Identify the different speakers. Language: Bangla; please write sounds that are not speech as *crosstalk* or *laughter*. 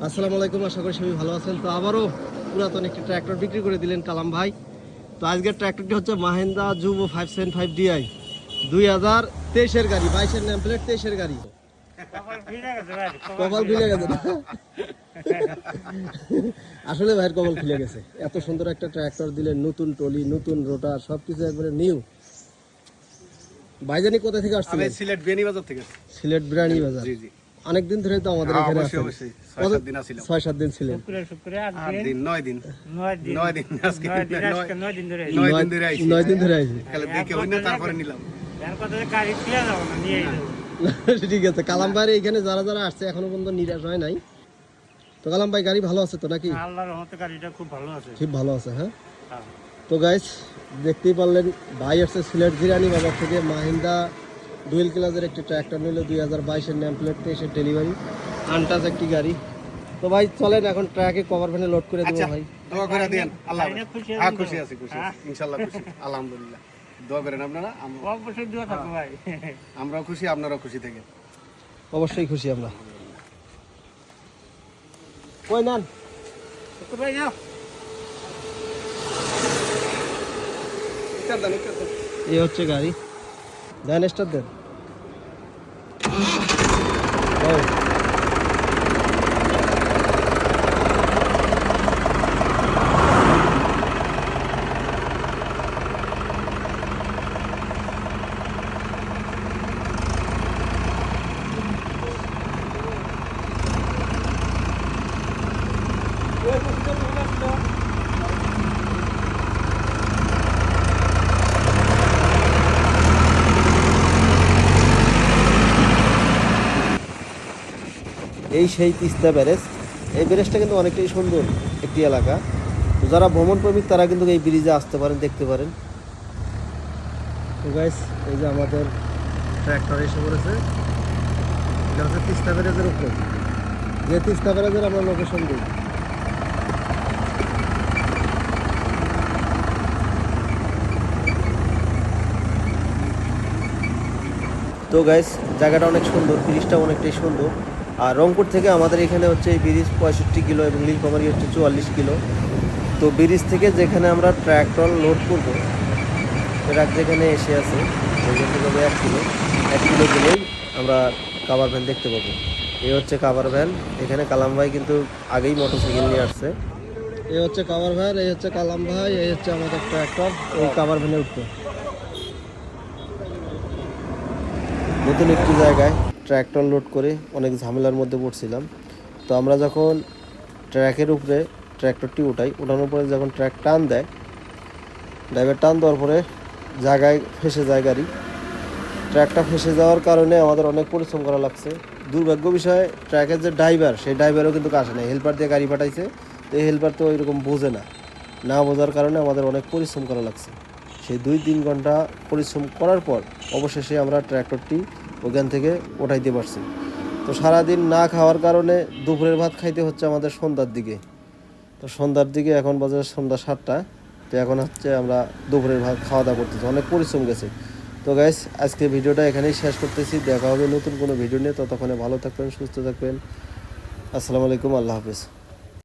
Speaker 1: আসসালামু আলাইকুম আশা করি সবাই ভালো আছেন। তো আবারও পুরাতন একটি ট্র্যাক্টর বিক্রি করে দিলেন কালাম ভাই। তো আজকের ট্র্যাক্টরটি হচ্ছে মাহেন্দ্রা জুবো ফাইভ সেভেন ফাইভ ডিআই দুই হাজার তেইশের গাড়ি বাইশের নাম প্লেট তেইশের গাড়ি। কপাল খুলে গেছে আসলে ভাইয়ের কপাল খুলে গেছে। এত সুন্দর একটা ট্র্যাক্টর দিলেন নতুন টলি নতুন রোটার সবকিছু একবারে নিউ ভাইজানি কোথা থেকে আসছে
Speaker 2: সিলেট বিয়ানীবাজার থেকে
Speaker 1: সিলেট বিরানি বাজার
Speaker 2: জি জি।
Speaker 1: অনেকদিন ধরে তো আমাদের
Speaker 2: হ্যাঁ,
Speaker 1: এখানে
Speaker 2: অবশ্যই,
Speaker 1: আছেন।
Speaker 2: অবশ্যই। ছয় সাত দিন
Speaker 1: দিন ছিলেন।
Speaker 3: শুক্রে শুক্রে আট
Speaker 2: আট
Speaker 3: দিন?
Speaker 2: দিন নয় দিন।
Speaker 3: নয় দিন।
Speaker 2: নয় দিন আজকে
Speaker 3: নয় দিন দিন ধরে
Speaker 2: নয় দিন ধরে আইছি।
Speaker 1: নয় দিন ধরে আইছি।
Speaker 2: খালি দেখে হই তারপরে নিলাম।
Speaker 3: এর কথা গাড়ি যাব না নিয়ে *laughs*
Speaker 1: ঠিক আছে কালাম ভাইয়ের এখানে যারা যারা আসছে এখনও পর্যন্ত নিরাশ হয় নাই। তো কালাম ভাই গাড়ি ভালো আছে তো নাকি?
Speaker 3: আল্লাহর রহমতে গাড়িটা খুব ভালো আছে।
Speaker 1: খুব ভালো আছে হ্যাঁ?
Speaker 3: হ্যাঁ।
Speaker 1: তো গাইস দেখতেই পারলেন ভাই আসছে সিলেট জিরানি বাজার থেকে মাহিন্দা ডুয়েল ক্লাসের একটি ট্র্যাক্টর নিল দুই হাজার বাইশের ন্যাম প্লেট তেইশের ডেলিভারি। আনটাচ একটি গাড়ি। তো ভাই চলেন এখন ট্র্যাকে কভার ভ্যানে লোড করে দেবো
Speaker 2: আচ্ছা
Speaker 1: ভাই।
Speaker 2: দোয়া করে দেন আল্লাহ
Speaker 3: খুশি
Speaker 2: হ্যাঁ খুশি আছি খুশি আছি ইনশাআল্লাহ খুশি *laughs* আলহামদুলিল্লাহ। দোয়া করেন আপনারা
Speaker 3: অবশ্যই দোয়া থাকো ভাই। *laughs*
Speaker 2: আমরাও খুশি আপনারাও খুশি থেকে।
Speaker 1: অবশ্যই খুশি আমরা। কই নান?
Speaker 3: ভাই
Speaker 2: দেন।
Speaker 1: এই হচ্ছে গাড়ি। দেন স্টার দেন ও এই সেই তিস্তা ব্যারেজ। এই ব্যারেজটা কিন্তু অনেকটাই সুন্দর একটি এলাকা। তো যারা ভ্রমণ প্রেমিক, তারা কিন্তু এই ব্রিজে আসতে পারেন, দেখতে পারেন। তো গাইস এই যে আমাদের ট্র্যাক্টর এসে পড়েছে। এটা হচ্ছে তিস্তা ব্যারেজের উপর। যে তিস্তা ব্যারেজের আমরা লোকেশন দিই। তো গাইস জায়গাটা অনেক সুন্দর ব্রিজটা অনেকটাই সুন্দর। আর রংপুর থেকে আমাদের এখানে হচ্ছে এই ব্রিজ পঁয়ষট্টি কিলো এবং নীলফামারি হচ্ছে চুয়াল্লিশ কিলো। তো ব্রিজ থেকে যেখানে আমরা ট্র্যাক্টর লোড করব ট্রাক যেখানে এসে আছে এক কিলো এক কিলো দিলেই আমরা কাভার ভ্যান দেখতে পাবো। এই হচ্ছে কাভার ভ্যান এখানে কালাম ভাই কিন্তু আগেই মোটরসাইকেল নিয়ে আসছে। এই হচ্ছে কাভার ভ্যান এই হচ্ছে কালাম ভাই এই হচ্ছে আমাদের ট্র্যাক্টর এই কাভার ভ্যানে উঠতে নতুন একটি জায়গায়। ট্র্যাক্টর লোড করে অনেক ঝামেলার মধ্যে পড়ছিলাম। তো আমরা যখন ট্র্যাকের উপরে ট্র্যাক্টরটি উঠাই ওঠানোর পরে যখন ট্র্যাক টান দেয় ড্রাইভার টান দেওয়ার পরে জায়গায় ফেসে যায় গাড়ি। ট্র্যাকটা ফেসে যাওয়ার কারণে আমাদের অনেক পরিশ্রম করা লাগছে। দুর্ভাগ্য বিষয়ে, ট্র্যাকের যে ড্রাইভার সেই ড্রাইভারও কিন্তু আসে না হেল্পার দিয়ে গাড়ি পাঠাইছে, তো এই হেল্পার তো ওইরকম বোঝে না। না বোঝার কারণে আমাদের অনেক পরিশ্রম করা লাগছে। সেই দুই তিন ঘণ্টা পরিশ্রম করার পর অবশেষে আমরা ট্র্যাক্টরটি ওখান থেকে ওঠাইতে পারছি। তো সারাদিন না খাওয়ার কারণে দুপুরের ভাত খাইতে হচ্ছে আমাদের সন্ধ্যার দিকে। তো সন্ধ্যার দিকে এখন বাজে সন্ধ্যা সাতটা। তো এখন হচ্ছে আমরা দুপুরের ভাত খাওয়া দাওয়া করতেছি। অনেক পরিশ্রম গেছে। তো গাইস আজকে ভিডিওটা এখানেই শেষ করতেছি। দেখা হবে নতুন কোনো ভিডিও নিয়ে। ততক্ষণে ভালো থাকবেন, সুস্থ থাকবেন। আসসালামু আলাইকুম, আল্লাহ হাফিজ।